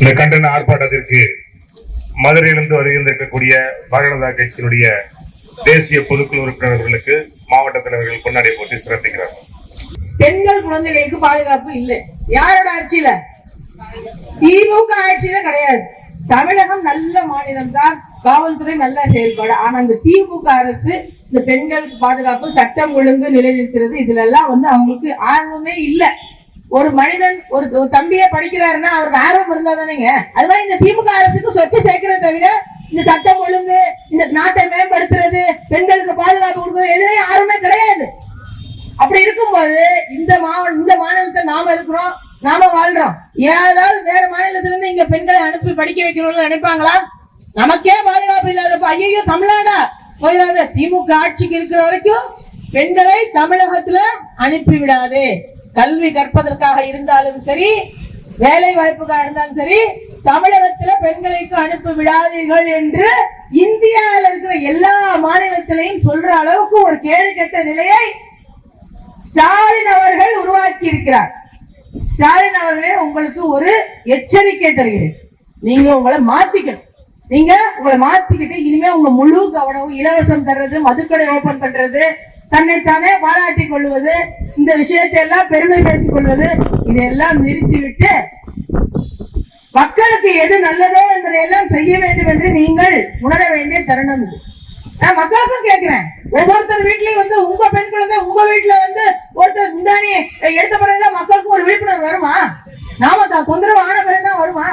இந்த கண்டன ஆர்ப்பாட்டத்திற்கு மதுரையிலிருந்து வருகின்றிருக்கக்கூடிய பாரதிய கட்சியினுடைய தேசிய பொதுக்குழு உறுப்பினர்களுக்கு மாவட்ட தலைவர்கள் கொண்டாடி போட்டு சிறப்பிக்கிறார்கள் பெண்கள் குழந்தைகளுக்கு பாதுகாப்பு இல்லை. யாரோட ஆட்சியில? திமுக ஆட்சியில கிடையாது. தமிழகம் நல்ல மாநிலம் தான். காவல்துறை நல்ல செயல்பாடு. ஆனா இந்த திமுக அரசு இந்த பெண்கள் பாதுகாப்பு சட்டம் ஒழுங்கு நிலைநிறுத்துறது இதுல எல்லாம் வந்து அவங்களுக்கு ஆர்வமே இல்லை. ஒரு மனிதன் ஒரு ஒரு தம்பியே படிக்கிறாருன்னா அவருக்கு ஆர்வம் இருந்தா தானேங்க அது மாதிரி இந்த திமுக அரசுக்கு சொத்து சேர்க்கிறத தவிர இந்த சட்டம் ஒழுங்கு இந்த நாட்டை மேம்படுத்துறது பெண்களுக்கு பாதுகாப்பு கொடுக்கறது எதுவும் யாருமே கிடையாது. அப்படி இருக்கும்போது இந்த மாவட்ட இந்த மாநிலத்தை நாம இருக்கிறோம் நாம வாழ்றோம். ஏதாவது வேற மாநிலத்துல இருந்து இங்க பெண்களை அனுப்பி படிக்க வைக்கணும்னு நினைப்பாங்களா? நமக்கே பாதுகாப்பு இல்லாதப்ப ஐயோ தமிழ்நாடா? போயிடாத. திமுக ஆட்சிக்கு இருக்கிற வரைக்கும் பெண்களை தமிழகத்துல அனுப்பி விடாதே. கல்வி கற்பதற்காக இருந்தாலும் சரி வேலை வாய்ப்புக்காக இருந்தாலும் சரி தமிழகத்துல பெண்களுக்கு அனுப்பி விடாதீர்கள் என்று இந்தியாவில் இருக்கிற எல்லா மாநிலத்திலையும் சொல்ற அளவுக்கு ஒரு கேடு கெட்ட நிலையை ஸ்டாலின் அவர்கள் உருவாக்கி இருக்கிறார். ஸ்டாலின் அவர்களே உங்களுக்கு ஒரு எச்சரிக்கை தருகிறேன். நீங்க உங்களை மாத்திக்கணும். நீங்க உங்களை மாத்திக்கிட்டு இனிமே உங்க முழு கவனம் இலவசம் தர்றது மதுக்கடை ஓபன் பண்றது தன்னைத்தானே பாராட்டி கொள்வது இந்த விஷயத்தை எல்லாம் பெருமை பேசிக் கொள்வது இதெல்லாம் நிறுத்திவிட்டு மக்களுக்கு எது நல்லதோ என்பதை எல்லாம் செய்ய வேண்டும் என்று நீங்கள் உணர வேண்டிய தருணம் இது. நான் மக்களுக்கும் கேட்கிறேன். ஒவ்வொருத்தர் வீட்லயும் வந்து உங்க பெண் குழந்தை உங்க வீட்டுல வந்து ஒருத்தர் முந்தானி எடுத்த பிறகுதான் மக்களுக்கும் ஒரு விழிப்புணர்வு வருமா? நாம தான் தொந்தரவு ஆன பிறகுதான் வருமா?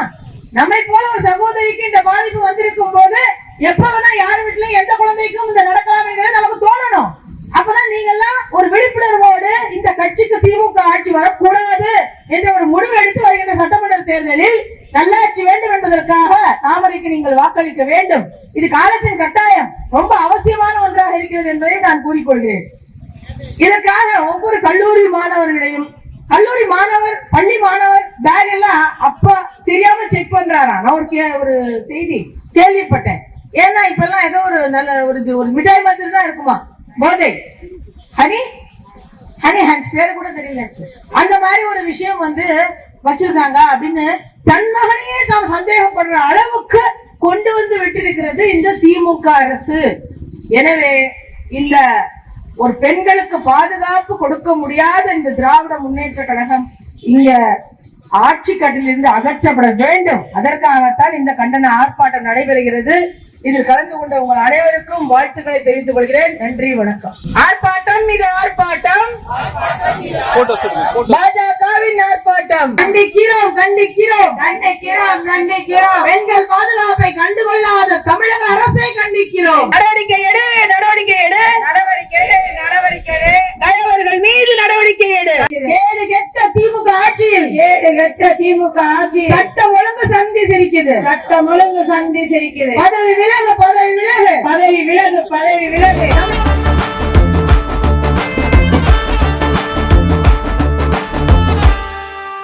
நம்மை போல ஒரு சகோதரிக்கு இந்த பாதிப்பு வந்திருக்கும் போது எப்ப வேணா யார் வீட்லயும் எந்த குழந்தைக்கும் இந்த நடக்கலாம் என்கிறது நமக்கு தோணணும் அப்பதான் நீங்க எல்லாம் ஒரு விழிப்புணர்வோடு இந்த கட்சிக்கு திமுக ஆட்சி வரக்கூடாது என்ற ஒரு முடிவு எடுத்து வருகின்ற சட்டமன்ற தேர்தலில் நல்லாட்சி வேண்டும் என்பதற்காக தாமரைக்கு நீங்கள் வாக்களிக்க வேண்டும். இது காலத்தின் கட்டாயம். ரொம்ப அவசியமான ஒன்றாக இருக்கிறது என்பதை நான் கூறிக்கொள்கிறேன். இதற்காக ஒவ்வொரு கல்லூரி மாணவர்களையும் கல்லூரி மாணவர் பள்ளி மாணவர் பேக் எல்லாம் அப்பா தெரியாம செக் பண்றாராம் நான் ஒரு கே- ஒரு செய்தி கேள்விப்பட்டேன். ஏன்னா இப்ப எல்லாம் ஏதோ ஒரு நல்ல ஒரு ஒரு மிட்டாய் மாதிரி தான் இருக்குமா? போதை. ஹனி? ஹனி ஹன்ஸ் பேரு கூட தெரியல அந்த மாதிரி ஒரு விஷயம் வந்து வச்சிருக்காங்க அப்படின்னு தன் மகனையே தாம் சந்தேகப்படுற அளவுக்கு கொண்டு வந்து விட்டிருக்கிறது இந்த திமுக அரசு. எனவே இந்த ஒரு பெண்களுக்கு பாதுகாப்பு கொடுக்க முடியாத இந்த திராவிட முன்னேற்ற கழகம் இங்க ஆட்சி கட்டிலிருந்து அகற்றப்பட வேண்டும். அதற்காகத்தான் இந்த கண்டன ஆர்ப்பாட்டம் நடைபெறுகிறது. இதில் கலந்து கொண்ட உங்கள் அனைவருக்கும் வாழ்த்துக்களை தெரிவித்துக் கொள்கிறேன். நன்றி வணக்கம். ஆர்ப்பாட்டம் இது ஆர்ப்பாட்டம். பாஜகவின் ஆர்ப்பாட்டம். கண்டிக்கிறோம் கண்டிக்கிறோம். கண்டிக்கிறோம் கண்டிக்கிறோம். பெண்கள் பாதுகாப்பை கண்டுகொள்ளாத தமிழக அரசை கண்டிக்கிறோம். நடவடிக்கை எடு நடவடிக்கை எடு. நடவடிக்கை எடு நடவடிக்கை எடு. தலைவர்கள் மீது நடவடிக்கை எடு. கேடு கெட்ட திமுக ஆட்சியில். கேடு கெட்ட திமுக ஆட்சியில். சட்டம் சிரிக்குது சட்டம் ஒழுங்கு சந்தி சிரிக்குது பதவி விலகு பதவி விலகு. பதவி விலகு பதவி விலகு.